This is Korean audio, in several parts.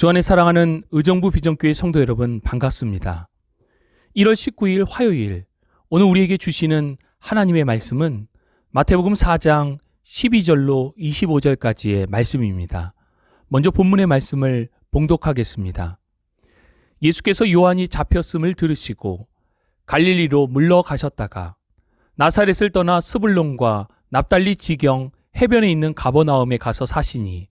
주 안에 사랑하는 의정부 비전교회 성도 여러분 반갑습니다. 1월 19일 화요일 오늘 우리에게 주시는 하나님의 말씀은 마태복음 4장 12절로 25절까지의 말씀입니다. 먼저 본문의 말씀을 봉독하겠습니다. 예수께서 요한이 잡혔음을 들으시고 갈릴리로 물러가셨다가 나사렛을 떠나 스불론과 납달리 지경 해변에 있는 가버나움에 가서 사시니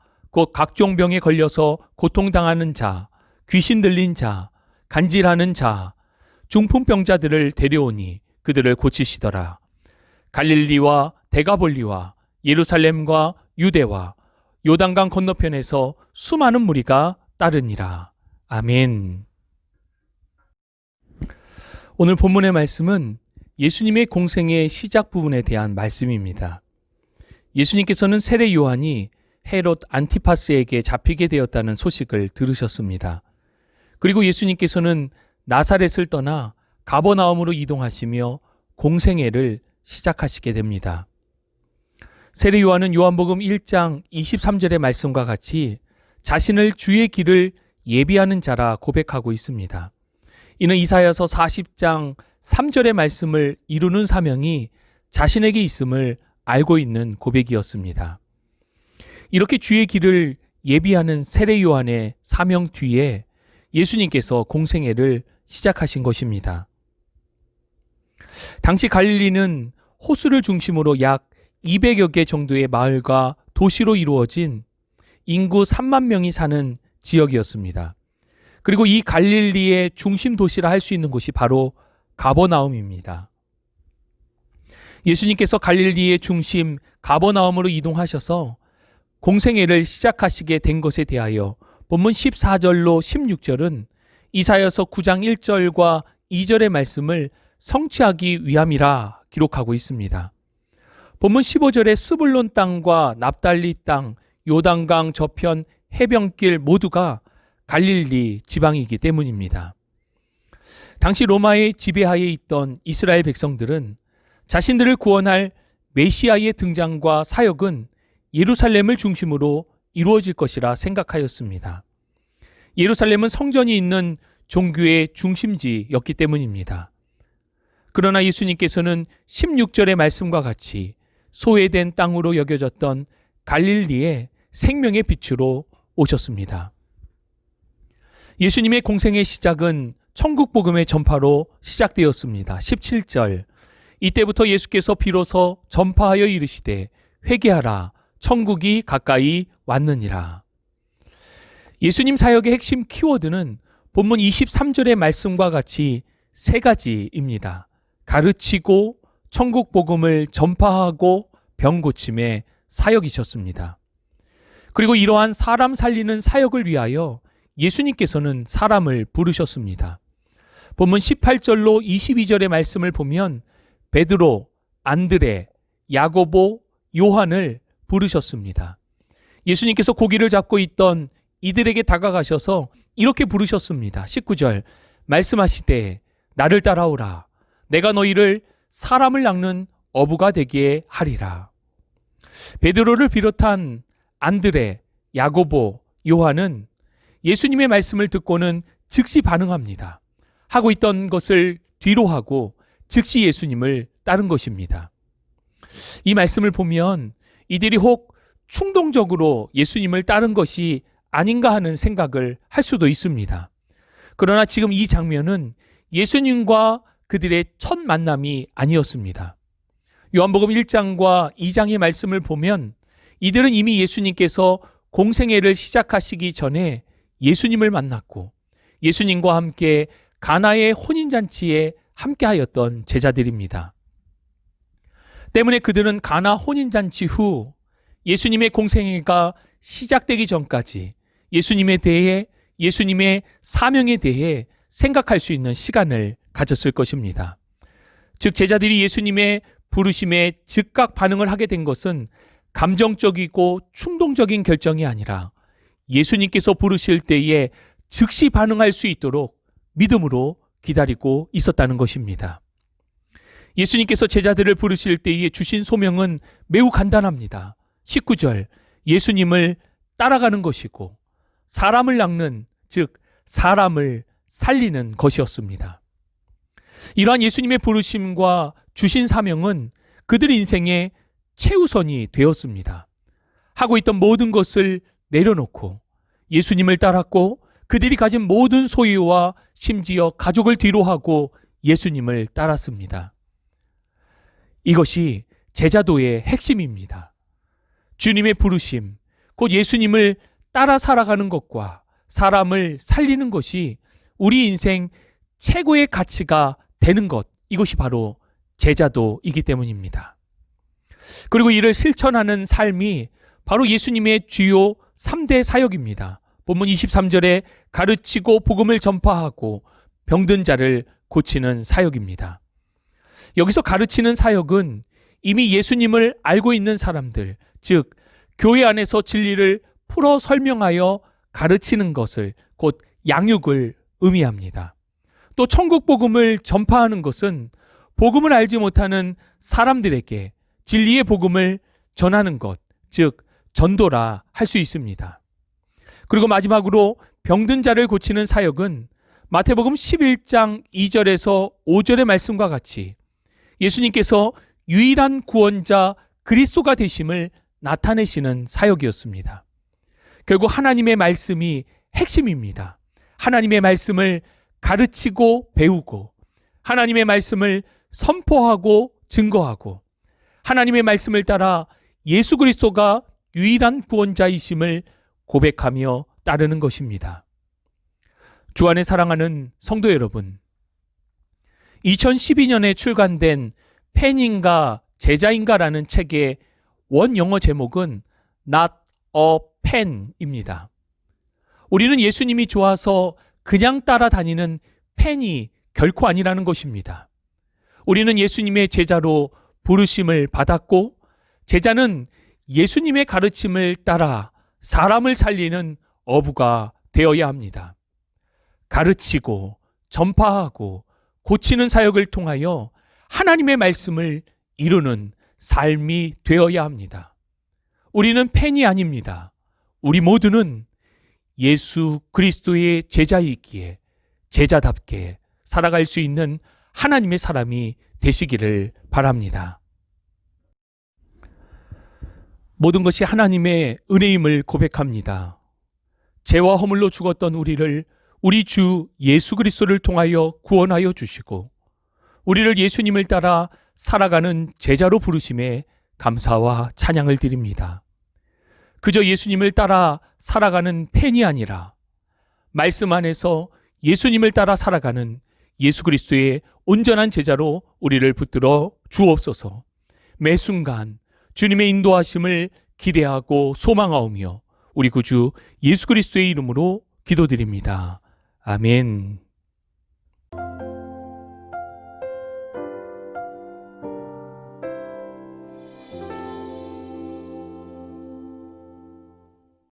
곧 각종 병에 걸려서 고통당하는 자, 귀신 들린 자, 간질하는 자, 중풍병자들을 데려오니 그들을 고치시더라. 갈릴리와 데가볼리와 예루살렘과 유대와 요단강 건너편에서 수많은 무리가 따르니라. 아멘. 오늘 본문의 말씀은 예수님의 공생의 시작 부분에 대한 말씀입니다. 예수님께서는 세례 요한이 헤롯 안티파스에게 잡히게 되었다는 소식을 들으셨습니다. 그리고 예수님께서는 나사렛을 떠나 가버나움으로 이동하시며 공생애를 시작하시게 됩니다. 세례 요한은 요한복음 1장 23절의 말씀과 같이 자신을 주의 길을 예비하는 자라 고백하고 있습니다. 이는 이사야서 40장 3절의 말씀을 이루는 사명이 자신에게 있음을 알고 있는 고백이었습니다. 이렇게 주의 길을 예비하는 세례 요한의 사명 뒤에 예수님께서 공생애를 시작하신 것입니다. 당시 갈릴리는 호수를 중심으로 약 200여 개 정도의 마을과 도시로 이루어진 인구 3만 명이 사는 지역이었습니다. 그리고 이 갈릴리의 중심 도시라 할 수 있는 곳이 바로 가버나움입니다. 예수님께서 갈릴리의 중심 가버나움으로 이동하셔서 공생애를 시작하시게 된 것에 대하여 본문 14절로 16절은 이사여서 9장 1절과 2절의 말씀을 성취하기 위함이라 기록하고 있습니다. 본문 15절에 스불론 땅과 납달리 땅, 요단강 저편 해변길 모두가 갈릴리 지방이기 때문입니다. 당시 로마의 지배하에 있던 이스라엘 백성들은 자신들을 구원할 메시아의 등장과 사역은 예루살렘을 중심으로 이루어질 것이라 생각하였습니다. 예루살렘은 성전이 있는 종교의 중심지였기 때문입니다. 그러나 예수님께서는 16절의 말씀과 같이 소외된 땅으로 여겨졌던 갈릴리의 생명의 빛으로 오셨습니다. 예수님의 공생의 시작은 천국 복음의 전파로 시작되었습니다. 17절. 이때부터 예수께서 비로소 전파하여 이르시되 회개하라 천국이 가까이 왔느니라. 예수님 사역의 핵심 키워드는 본문 23절의 말씀과 같이 세 가지입니다. 가르치고 천국 복음을 전파하고 병 고침의 사역이셨습니다. 그리고 이러한 사람 살리는 사역을 위하여 예수님께서는 사람을 부르셨습니다. 본문 18절로 22절의 말씀을 보면 베드로, 안드레, 야고보, 요한을 부르셨습니다. 예수님께서 고기를 잡고 있던 이들에게 다가가셔서 이렇게 부르셨습니다. 19절 말씀하시되 나를 따라오라. 내가 너희를 사람을 낚는 어부가 되게 하리라. 베드로를 비롯한 안드레, 야고보, 요한은 예수님의 말씀을 듣고는 즉시 반응합니다. 하고 있던 것을 뒤로 하고 즉시 예수님을 따른 것입니다. 이 말씀을 보면 이들이 혹 충동적으로 예수님을 따른 것이 아닌가 하는 생각을 할 수도 있습니다. 그러나 지금 이 장면은 예수님과 그들의 첫 만남이 아니었습니다. 요한복음 1장과 2장의 말씀을 보면 이들은 이미 예수님께서 공생애를 시작하시기 전에 예수님을 만났고 예수님과 함께 가나의 혼인잔치에 함께하였던 제자들입니다. 때문에 그들은 가나 혼인잔치 후 예수님의 공생애가 시작되기 전까지 예수님에 대해 예수님의 사명에 대해 생각할 수 있는 시간을 가졌을 것입니다. 즉 제자들이 예수님의 부르심에 즉각 반응을 하게 된 것은 감정적이고 충동적인 결정이 아니라 예수님께서 부르실 때에 즉시 반응할 수 있도록 믿음으로 기다리고 있었다는 것입니다. 예수님께서 제자들을 부르실 때에 주신 소명은 매우 간단합니다. 19절, 예수님을 따라가는 것이고, 사람을 낚는, 즉, 사람을 살리는 것이었습니다. 이러한 예수님의 부르심과 주신 사명은 그들 인생의 최우선이 되었습니다. 하고 있던 모든 것을 내려놓고 예수님을 따랐고 그들이 가진 모든 소유와 심지어 가족을 뒤로 하고 예수님을 따랐습니다. 이것이 제자도의 핵심입니다. 주님의 부르심, 곧 예수님을 따라 살아가는 것과 사람을 살리는 것이 우리 인생 최고의 가치가 되는 것, 이것이 바로 제자도이기 때문입니다. 그리고 이를 실천하는 삶이 바로 예수님의 주요 3대 사역입니다. 본문 23절에 가르치고 복음을 전파하고 병든 자를 고치는 사역입니다. 여기서 가르치는 사역은 이미 예수님을 알고 있는 사람들, 즉, 교회 안에서 진리를 풀어 설명하여 가르치는 것을 곧 양육을 의미합니다. 또 천국 복음을 전파하는 것은 복음을 알지 못하는 사람들에게 진리의 복음을 전하는 것, 즉 전도라 할 수 있습니다. 그리고 마지막으로 병든 자를 고치는 사역은 마태복음 11장 2절에서 5절의 말씀과 같이 예수님께서 유일한 구원자 그리스도가 되심을 나타내시는 사역이었습니다. 결국 하나님의 말씀이 핵심입니다. 하나님의 말씀을 가르치고 배우고 하나님의 말씀을 선포하고 증거하고 하나님의 말씀을 따라 예수 그리스도가 유일한 구원자이심을 고백하며 따르는 것입니다. 주 안에 사랑하는 성도 여러분, 2012년에 출간된 팬인가 제자인가라는 책의 원 영어 제목은 Not a Fan입니다. 우리는 예수님이 좋아서 그냥 따라다니는 팬이 결코 아니라는 것입니다. 우리는 예수님의 제자로 부르심을 받았고 제자는 예수님의 가르침을 따라 사람을 살리는 어부가 되어야 합니다. 가르치고 전파하고 고치는 사역을 통하여 하나님의 말씀을 이루는 삶이 되어야 합니다. 우리는 팬이 아닙니다. 우리 모두는 예수 그리스도의 제자이기에 제자답게 살아갈 수 있는 하나님의 사람이 되시기를 바랍니다. 모든 것이 하나님의 은혜임을 고백합니다. 죄와 허물로 죽었던 우리를 우리 주 예수 그리스도를 통하여 구원하여 주시고 우리를 예수님을 따라 살아가는 제자로 부르심에 감사와 찬양을 드립니다. 그저 예수님을 따라 살아가는 팬이 아니라 말씀 안에서 예수님을 따라 살아가는 예수 그리스도의 온전한 제자로 우리를 붙들어 주옵소서. 매 순간 주님의 인도하심을 기대하고 소망하오며 우리 구주 예수 그리스도의 이름으로 기도드립니다. 아멘.